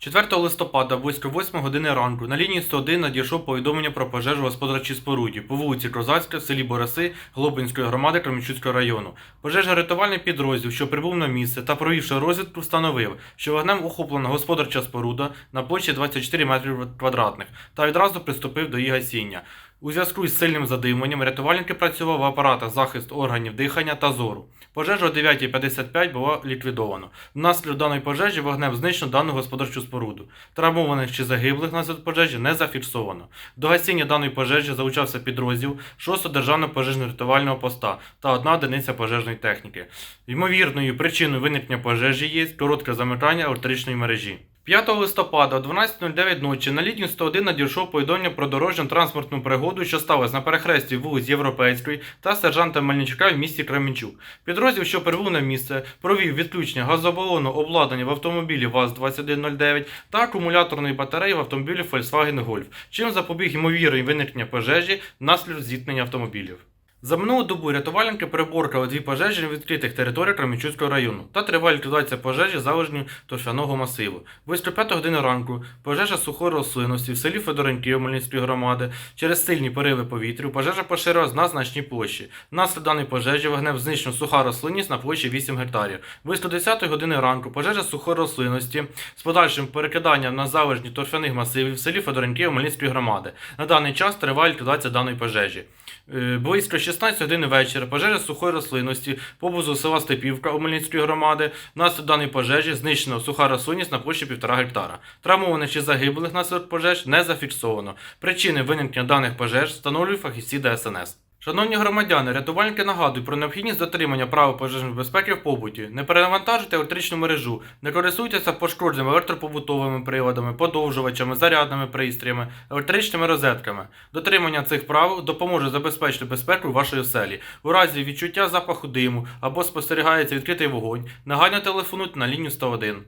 4 листопада, близько 8 години ранку, на лінії 101 надійшло повідомлення про пожежу господарчій споруді по вулиці Козацька в селі Бороси Глобинської громади Кременчуцького району. Пожежно-рятувальний підрозділ, що прибув на місце та провівши розвідку, встановив, що вогнем охоплена господарча споруда на площі 24 метрів квадратних та відразу приступив до її гасіння. У зв'язку із сильним задимленням рятувальники працювали в апаратах захисту органів дихання та зору. Пожежа о 9.55 була ліквідовано. Внаслідок даної пожежі вогнем знищено дану господарчу споруду. Травмованих чи загиблих внаслідок пожежі не зафіксовано. До гасіння даної пожежі залучався підрозділ 6 державного пожежно-рятувального поста та одна одиниця пожежної техніки. Ймовірною причиною виникнення пожежі є коротке замикання електричної мережі. 5 листопада о 12.09 ночі на лінію 101 надійшов повідомлення про дорожню транспортну пригоду, що сталося на перехресті вулиць Європейської та сержанта Мельничука в місті Кременчук. Підрозділ, що прибув на місце, провів відключення газобалонного обладнання в автомобілі ВАЗ-2109 та акумуляторної батареї в автомобілі Volkswagen Golf, чим запобіг ймовірній виникнення пожежі внаслідок зіткнення автомобілів. За минулу добу рятувальники приборкали дві пожежі на відкритих територіях Кременчуцького району та триває ліквідація пожежі залежню торфяного масиву. Близько 5 години ранку пожежа сухої рослинності в селі Федоренків Хмельницької громади через сильні пориви повітря пожежа поширилась на значній площі. Внаслідок даної пожежі вогнем знищено суха рослинність на площі 8 гектарів. Близько 10 години ранку пожежа сухої рослинності з подальшим перекиданням на залежні торфяних масивів в селі Федоренків Хмельницької громади. На даний час триває ліквідація даної пожежі. Е, Близько 16 години вечора пожежа сухої рослинності поблизу села Степівка Омельницької громади. Внаслідок даної пожежі знищено суха рослинність на площі 1,5 гектара. Травмованих чи загиблих внаслідок пожеж не зафіксовано. Причини виникнення даних пожеж встановлюють фахівці ДСНС. Шановні громадяни, рятувальники нагадують про необхідність дотримання правил пожежної безпеки в побуті. Не перенавантажуйте електричну мережу, не користуйтеся пошкодженими електропобутовими приладами, подовжувачами, зарядними пристроями, електричними розетками. Дотримання цих правил допоможе забезпечити безпеку вашої оселі. У разі відчуття запаху диму або спостерігається відкритий вогонь, негайно телефонуйте на лінію 101.